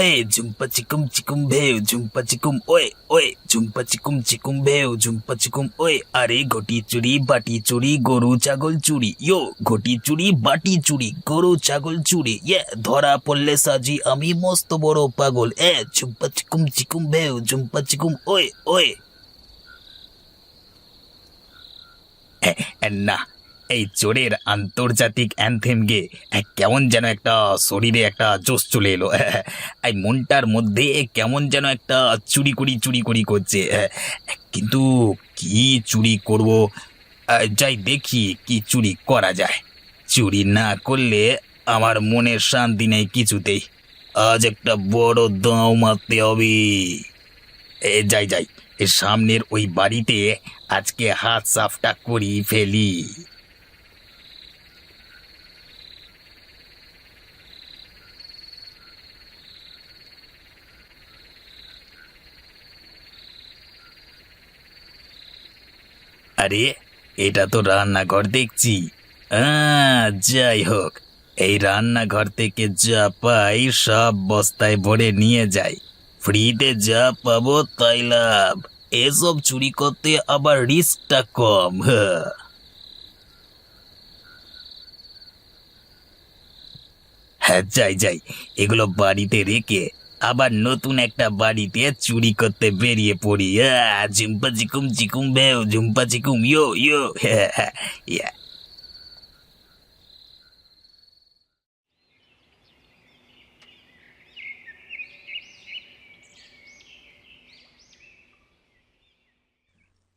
এই ঝুম্পা চিকুম চিকুম ভেউ ঝুম্পা চিকুম ওয়ে ওয়ে ঝুম্পা চিকুম চিকুম ভেউ ঝুম্পা চিকুম ওয়ে আরে ঘটি চুরি বাটি চুরি গরু ছাগল চুরি ইয়ো ঘটি চুরি বাটি চুরি গরু ছাগল চুরি ইয়ে ধরা পড়লে সাজি আমি মস্ত বড় পাগল এ ঝুম্পা চিকুম চিকুম ভেউ ঝুম্পা চিকুম ওয়ে ওয়ে এ, এ, না এই চোরের আন্তর্জাতিক অ্যানথেম গে কেমন যেন একটা শরীরে একটা জোশ চলে এলো। এই মনটার মধ্যে কেমন যেন একটা চুরি করি চুরি করি করছে। কিন্তু কি চুরি করব? যাই দেখি কি চুরি করা যায়। চুরি না করলে আমার মনের শান্তি নেই কিছুতেই। আজ একটা বড় দাও মারতে হবে। এ, যাই যাই সামনের ওই বাড়িতে আজকে হাত সাফটা করি ফেলি। আরে, এটা তো রান্নাঘর দেখছি। যাই হোক, এই রান্নাঘর থেকে যা পাই সব বস্তায় ভরে নিয়ে যাই। ফ্রিতে যা পাবো তাই লাভ। এসব চুরি করতে আবার রিস্কটা কম হ্যাঁ। হ্যাঁ যাই যাই, এগুলো বাড়িতে রেখে আবার নতুন একটা বাড়িতে চুরি করতে বেরিয়ে পড়ি। ঝুম্পা চিকুম চিকুম বেও ঝুম্পা চিকুম ইয়ো ইয়ো হ্যাঁ হ্যাঁ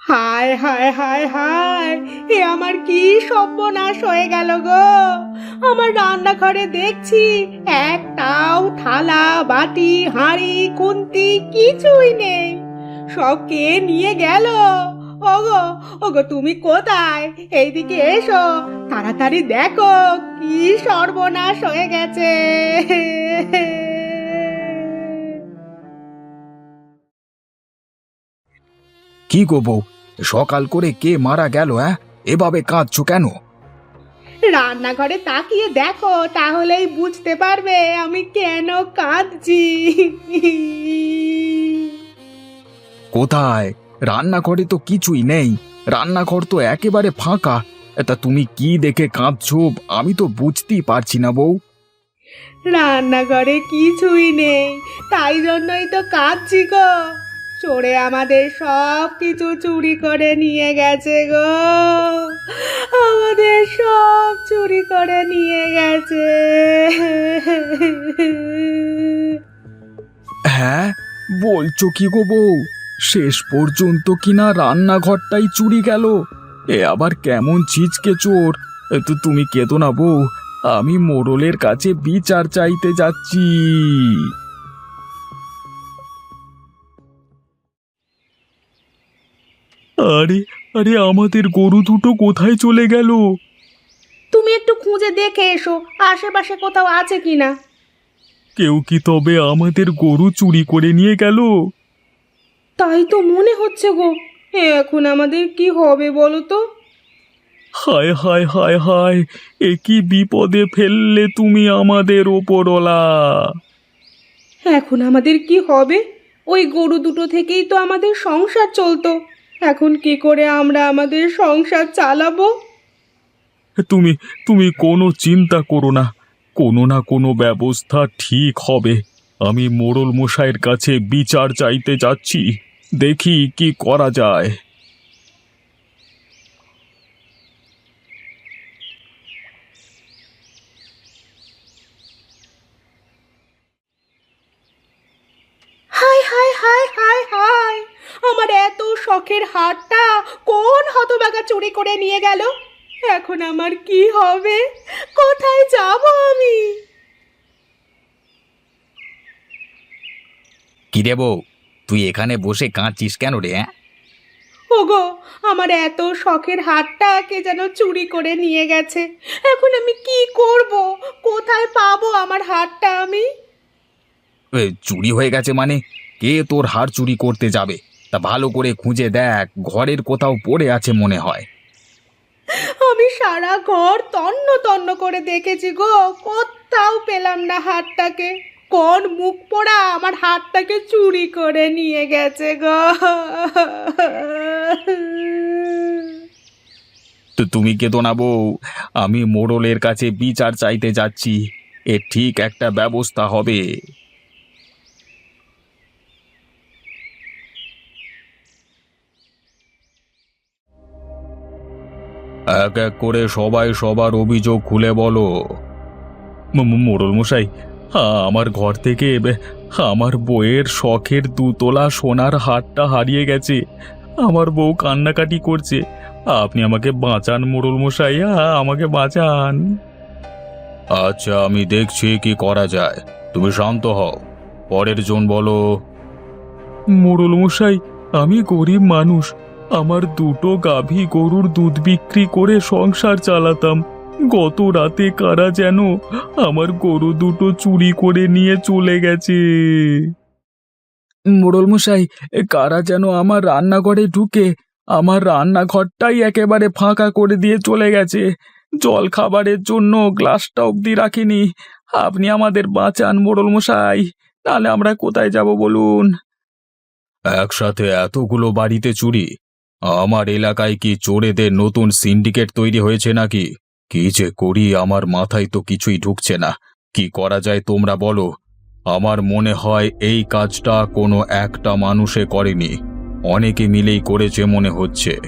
হায় হায় হায় হায়, এ আমার কি সর্বনাশ হয়ে গেল গো? আমার রান্নাঘরে দেখছি একটাও থালা, বাটি, হাঁড়ি, খুন্তি, কিছুই নেই। সব কে নিয়ে গেল? ওগো ওগো, তুমি কোথায়? এইদিকে এসো, তাড়াতাড়ি দেখো, কি সর্বনাশ হয়ে গেছে। কি গো বউ, সকাল করে কে মারা গেল হ্যাঁ এভাবে কাঁদছো কেন? রান্নাঘরে তাকিয়ে দেখো তাহলেই বুঝতে পারবে আমি কেন কাঁদছি। কোথায়? রান্নাঘরে তো কিছুই নেই। রান্নাঘর তো একেবারে ফাঁকা। তা তুমি কি দেখে কাঁদছো? আমি তো বুঝতেই পারছি না বউ। রান্নাঘরে কিছুই নেই তাই জন্যই তো কাঁদছি গো। চোরে আমাদের সব কিছু চুরি করে নিয়ে গেছে গো। আমাদের সব চুরি করে নিয়ে গেছে। হ্যাঁ বলছো কি গো বউ? শেষ পর্যন্ত কিনা রান্নাঘরটাই চুরি গেল। এ আবার কেমন ছিচকে চোর? তো তুমি কেঁদো না বউ। আমি মোড়লের কাছে বিচার চাইতে যাচ্ছি। আরে আরে আমাদের গরু দুটো কোথায় চলে গেল? তুমি একটু খুঁজে দেখে এসো আশেপাশে কোথাও আছে কিনা। কেউ কি তবে আমাদের গরু চুরি করে নিয়ে গেল? তাই তো মনে হচ্ছে গো এখন আমাদের কি হবে বলো তো? হায় হায় হায় হায় এ কি বিপদে ফেললে তুমি আমাদের ওপরওয়ালা? এখন আমাদের কি হবে? ওই গরু দুটো থেকেই তো আমাদের সংসার চলতো। এখন কি করে আমরা আমাদের সংসার চালাবো? তুমি তুমি কোনো চিন্তা করো না। কোনো না কোনো ব্যবস্থা ঠিক হবে। আমি মোড়ল মশাইয়ের কাছে বিচার চাইতে যাচ্ছি। দেখি কি করা যায়। হায় হায় হায় হায় হায় আমার এত শখের হারটা কোন হতবাগা চুরি করে নিয়ে গেল? এখন আমার কি হবে? কোথায় যাব আমি? কি রে বউ তুই এখানে বসে কাঁদছিস কেন রে হ্যাঁ? ওগো আমার এত শখের হারটা কে যেন চুরি করে নিয়ে গেছে। এখন আমি কি করব? কোথায় পাবো আমার হারটা আমি? এ, চুরি হয়ে গেছে মানে? কে তোর হার চুরি করতে যাবে? তা ভালো করে খুঁজে দেখ ঘরের কোথাও পড়ে আছে মনে হয়। আমি সারা ঘর তন্ন তন্ন করে দেখেছি গো কোথাও পেলাম না হারটাকে। কোন মুখ পোড়া আমার হাতটাকে চুরি করে নিয়ে গেছে গো। তো তুমি কেতো না বউ আমি মোড়লের কাছে বিচার চাইতে যাচ্ছি। এ ঠিক একটা ব্যবস্থা হবে। এক এক করে সবাই সবার অভিযোগ খুলে বলো। মোড়ল মশাই আমার ঘর থেকে আমার বইয়ের শখের দুতলা সোনার হারটা হারিয়ে গেছে। আমার বউ কান্নাকাটি করছে। আপনি আমাকে বাঁচান মোড়ল মশাই আমাকে বাঁচান। আচ্ছা আমি দেখছি কি করা যায়। তুমি শান্ত হও। পরের জন বলো। মোড়ল মশাই আমি গরিব মানুষ। আমার দুটো গাভী গরুর দুধ বিক্রি করে সংসার চালাতাম। গত রাতে কারা যেন আমার গরু দুটো চুরি করে নিয়ে চলে গেছে। মোড়ল মশাই কারা যেন আমার রান্নাঘরে ঢুকে আমার রান্নাঘরটাই একেবারে ফাঁকা করে দিয়ে চলে গেছে। জল খাবারের জন্য গ্লাসটা অবধি রাখিনি। আপনি আমাদের বাঁচান মোড়ল মশাই তাহলে আমরা কোথায় যাব বলুন? একসাথে এতগুলো বাড়িতে চুরি আমার এলাকায় কি চোরেদের নতুন সিন্ডিকেট তৈরি হয়েছে নাকি? কি যে করি, আমার মাথায় তো কিছুই ঢুকছে না। কি করা যায় তোমরা বলো। আমার মনে হয় এই কাজটা কোনো একটা মানুষে করেনি। অনেকে মিলেই করেছে মনে হচ্ছে।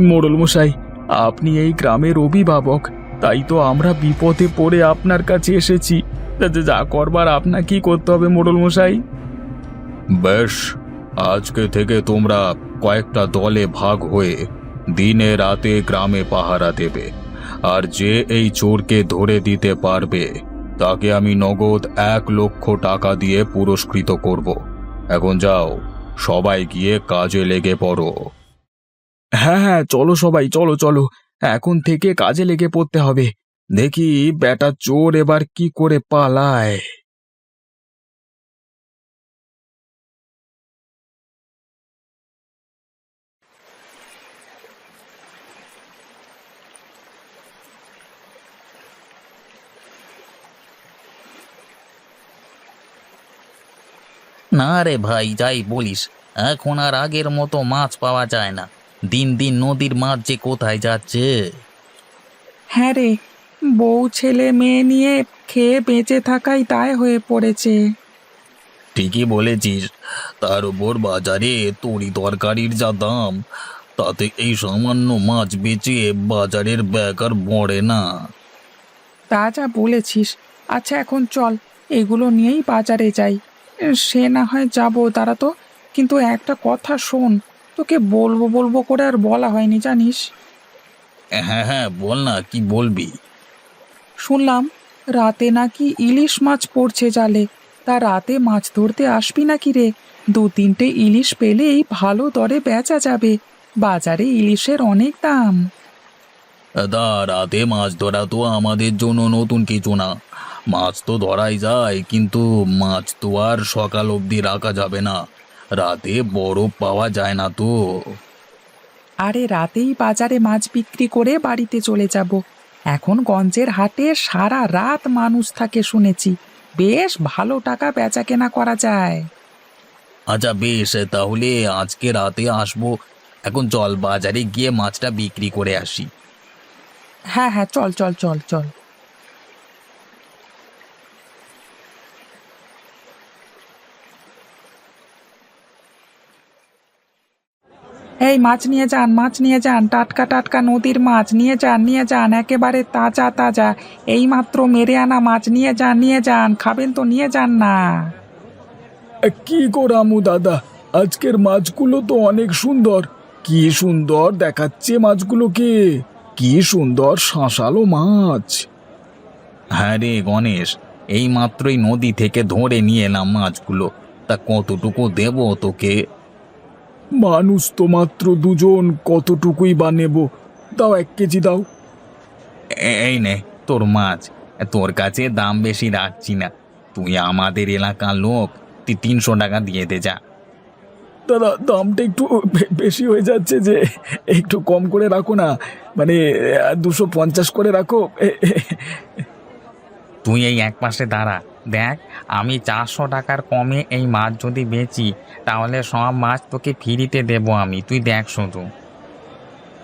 মোড়ল মশাই, আপনি এই গ্রামের অভিভাবক, তাই তো আমরা বিপদে পড়ে আপনার কাছে এসেছি। যা- করবার আপনাকেই করতে হবে মোড়ল মশাই। বেশ, আজকে থেকে তোমরা কয়েকটা দলে ভাগ হয়ে দিনে রাতে গ্রামে পাহারা দেবে। আর যে এই চোরকে ধরে দিতে পারবে, তাকে আমি নগদ এক লক্ষ টাকা দিয়ে পুরস্কৃত করব। এখন যাও, সবাই গিয়ে কাজে লেগে পড়ো। হ্যাঁ হ্যাঁ চলো সবাই, চলো চলো। এখন থেকে কাজে লেগে পড়তে হবে। দেখি, বেটা চোর এবার কি করে পালায়। না রে ভাই যাই বলিস। এখন আর আগের মতো মাছ পাওয়া যায় না। দিন দিন নদীর মাছ যে কোথায় যাচ্ছে? হ্যাঁ রে বউ ছেলে মেয়ে নিয়ে খেয়ে বেঁচে থাকাই দায় হয়ে পড়েছে। ঠিকই বলেছিস। তার উপর বাজারে তরি তরকারির যা দাম তাতে এই সামান্য মাছ বেচে বাজারের আর বড়ে না। তা যা বলেছিস। আচ্ছা এখন চল এগুলো নিয়েই বাজারে যাই। সে না হয় যাব তারা তো। কিন্তু একটা কথা শোন তোকে বলব বলব করে আর বলা হয়নি জানিস? হ্যাঁ হ্যাঁ বল না কি বলবি? শুনলাম রাতে নাকি ইলিশ মাছ পড়ছে জালে। তা রাতে মাছ ধরতে আসবি নাকি রে? দু তিনটে ইলিশ পেলেই ভালো দরে বেচা যাবে। বাজারে ইলিশের অনেক দাম। দা রাতে মাছ ধরা তো আমাদের জন্য নতুন কিছু না। মাছ তো ধরাই যায় কিন্তু মাছ তো আর সকাল অবধি রাখা যাবে না। রাতে বরফ পাওয়া যায় না তো। আরে রাতেই বাজারে মাছ বিক্রি করে বাড়িতে চলে যাব। এখন গঞ্জের হাটে সারা রাত মানুষ থাকে শুনেছি। বেশ ভালো টাকা বেচা কেনা করা যায়। আচ্ছা বেশ তাহলে আজকে রাতে আসব। এখন চল বাজারে গিয়ে মাছটা বিক্রি করে আসি। হ্যাঁ হ্যাঁ চল চল চল চল। এই মাছ নিয়ে যান মাছ নিয়ে যান টাটকা টাটকা নদীর মাছ নিয়ে যান নিয়ে যান একেবারে তাজা তাজা। এই মাত্র মেরে আনা মাছ নিয়ে যান নিয়ে যান খাবেন তো নিয়ে যান না। কি করামু দাদা আজকের মাছগুলো তো অনেক সুন্দর। কি সুন্দর দেখাচ্ছে মাছগুলোকে কি সুন্দর শাঁসালো মাছ। হ্যাঁ রে গণেশ এই মাত্রই নদী থেকে ধরে নিয়ে এলাম মাছগুলো। তা কতটুকু দেবো তোকে? মানুষ তো মাত্র দুজন কতটুকুই বা নেব? দাও এক কেজি দাও। এই নে তোর মাছ। তোর কাছে দাম বেশি রাখছি না। তুই আমাদের এলাকার লোক তুই তিনশো টাকা দিয়ে দে যা। দাদা দামটা একটু বে- বেশি হয়ে যাচ্ছে যে একটু কম করে রাখো না। মানে দুশো পঞ্চাশ করে রাখো। তুই এই এক পাশে দাঁড়া। দেখ আমি চারশো টাকার কমে এই মাছ যদি বেচি তাহলে সব মাছ তোকে ফ্রিতে দেবো আমি। তুই দেখ শুধু।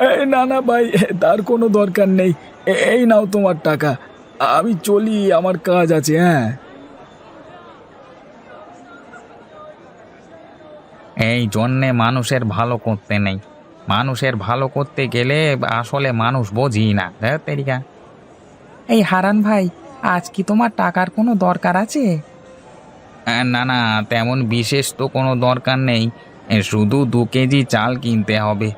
এই না না ভাই তার কোনো দরকার নেই। এ- এই নাও তোমার টাকা। আমি চলি আমার কাজ আছে হ্যাঁ। এই জন্যে মানুষের ভালো করতে নেই। মানুষের ভালো করতে গেলে আসলে মানুষ বোঝি না। দেখ তেরিকা। এই হারান ভাই আজ কি তোমার টাকার কোনো দরকার আছে? না না তেমন বিশেষ তো কোনো দরকার নেই। শুধু দু কেজি চাল কিনতে হবে।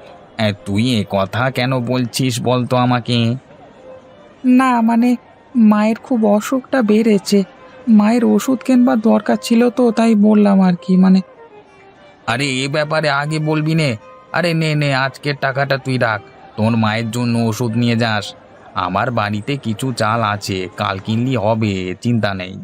তুই এ কথা কেন বলছিস বলতো আমাকে। না মানে মায়ের খুব অসুখটা বেড়েছে। মায়ের ওষুধ কেনবার দরকার ছিল তো তাই বললাম আর কি মানে। আরে এ ব্যাপারে আগে বলবি নে। আরে নে নে আজকের টাকাটা তুই রাখ। তোর মায়ের জন্য ওষুধ নিয়ে যাস। আমার বাড়িতে কিছু চাল আছে কাল কিনলি হবে চিন্তা নেই।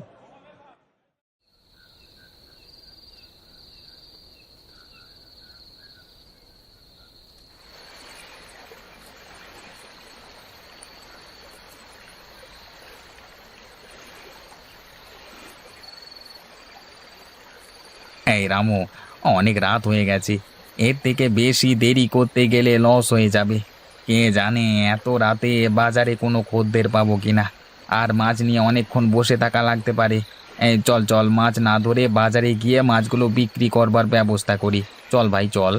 এই রামু, অনেক রাত হয়ে গেছে। এর থেকে বেশি দেরি করতে গেলে লস হয়ে যাবে। কে জানে এত রাতে বাজারে কোনো খদ্দের পাবো কিনা। আর মাছ নিয়ে অনেকক্ষণ বসে থাকা লাগতে পারে। এই চল চল, মাছ না ধরে বাজারে গিয়ে মাছগুলো বিক্রি করবার ব্যবস্থা করি। চল ভাই, চল।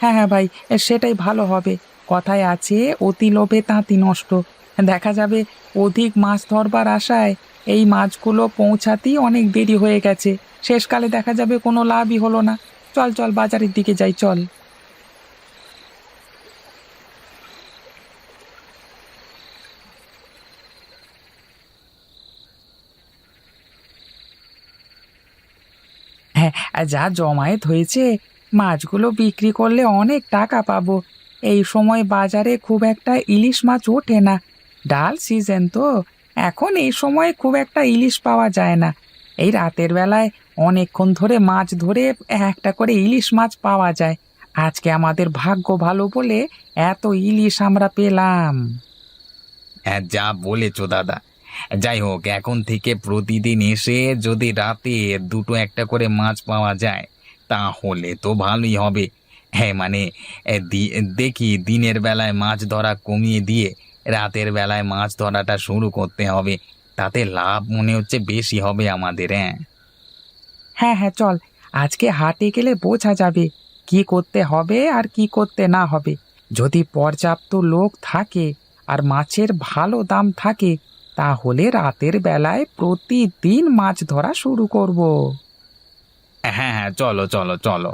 হ্যাঁ হ্যাঁ ভাই সেটাই ভালো হবে। কথায় আছে, অতি লোভে তাঁতি নষ্ট। দেখা যাবে অধিক মাছ ধরবার আশায় এই মাছগুলো পৌঁছাতেই অনেক দেরি হয়ে গেছে। শেষকালে দেখা যাবে কোনো লাভই হলো না। চল চল, বাজারের দিকে যাই, চল। হ্যাঁ যা জমায়েত হয়েছে, মাছগুলো বিক্রি করলে অনেক টাকা পাবো। এই সময় বাজারে খুব একটা ইলিশ মাছ ওঠে না। ডাল সিজন তো। এখন এই সময় খুব একটা ইলিশ পাওয়া যায় না। এই রাতের বেলায় অনেকক্ষণ ধরে মাছ ধরে একটা করে ইলিশ মাছ পাওয়া যায়। আজকে আমাদের ভাগ্য ভালো বলে এত ইলিশ আমরা পেলাম। হ্যাঁ যা বলেছ দাদা। যাই হোক, এখন থেকে প্রতিদিন এসে যদি রাতে দুটো একটা করে মাছ পাওয়া যায়, তাহলে তো ভালোই হবে। হ্যাঁ মানে দেখি দিনের বেলায় মাছ ধরা কমিয়ে দিয়ে রাতের বেলায় মাছ ধরাটা শুরু করতে হবে। তাতে লাভ মনে হচ্ছে বেশি হবে আমাদের হ্যাঁ? হ্যাঁ হ্যাঁ চল। আজকে হাটে গেলে বোঝা যাবে কি করতে হবে আর কি করতে না হবে। যদি পর্যাপ্ত লোক থাকে আর মাছের ভালো দাম থাকে তাহলে রাতের বেলায় প্রতিদিন মাছ ধরা শুরু করব। হ্যাঁ হ্যাঁ চলো চলো চলো।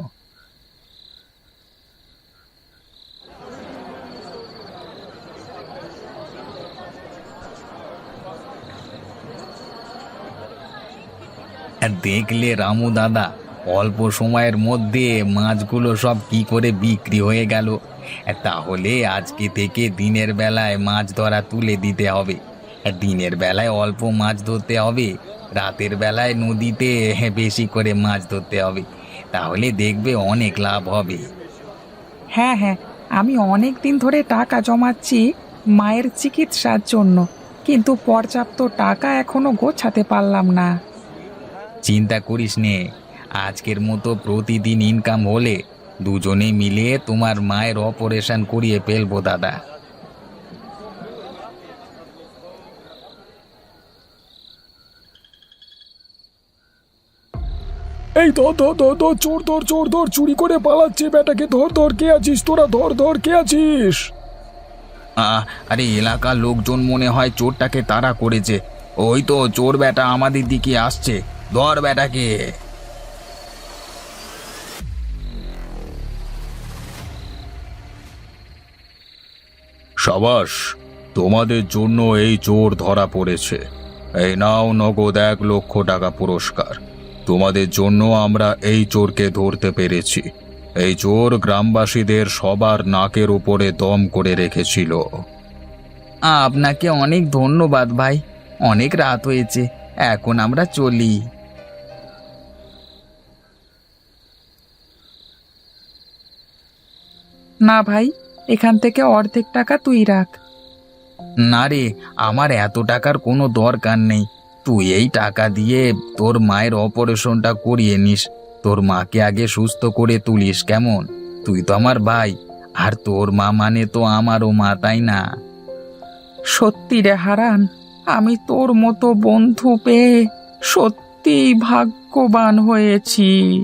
দেখলে রামু দাদা, অল্প সময়ের মধ্যে মাছগুলো সব কি করে বিক্রি হয়ে গেল। তাহলে আজকে থেকে দিনের বেলায় মাছ ধরা তুলে দিতে হবে। দিনের বেলায় অল্প মাছ ধরতে হবে, রাতের বেলায় নদীতে বেশি করে মাছ ধরতে হবে। তাহলে দেখবে অনেক লাভ হবে। হ্যাঁ হ্যাঁ আমি অনেক দিন ধরে টাকা জমাচ্ছি মায়ের চিকিৎসার জন্য, কিন্তু পর্যাপ্ত টাকা এখনও গোছাতে পারলাম না। চিন্তা করিস নে। আজকের মতো প্রতিদিন ইনকাম হলে দুজনে মিলে তোমার মায়ের অপারেশন করিয়ে ফেলব দাদা। এই ধর ধর ধর ধর চোর ধর চোর ধর চুরি করে পালাচ্ছে বেটাকে। ধর ধর কে আছিস তোরা? ধর ধর কে আছিস? আরে এলাকার লোকজন মনে হয় চোরটাকে তাড়া করেছে। ওই তো চোর বেটা আমাদের দিকে আসছে। ধর বেটাকে। সাবাস, তোমাদের জন্য এই চোর ধরা পড়েছে। এই নাও নগদ এক লক্ষ টাকা পুরস্কার। তোমাদের জন্য আমরা এই চোরকে ধরতে পেরেছি। এই চোর গ্রামবাসীদের সবার নাকের উপরে দম করে রেখেছিল। আপনাকে অনেক ধন্যবাদ ভাই। অনেক রাত হয়েছে, এখন আমরা চলি। না ভাই এখান থেকে অর্ধেক টাকা তুই রাখ। না রে আমার এত টাকার কোনো দরকার নেই। তুই এই টাকা দিয়ে তোর মায়ের অপারেশনটা করিয়ে নিস। তোর মাকে আগে সুস্থ করে তুলিস কেমন? তুই তো আমার ভাই আর তোর মা মানে তো আমারও মা তাই না? সত্যি রে হারান আমি তোর মতো বন্ধু পেয়ে সত্যিই ভাগ্যবান হয়েছি।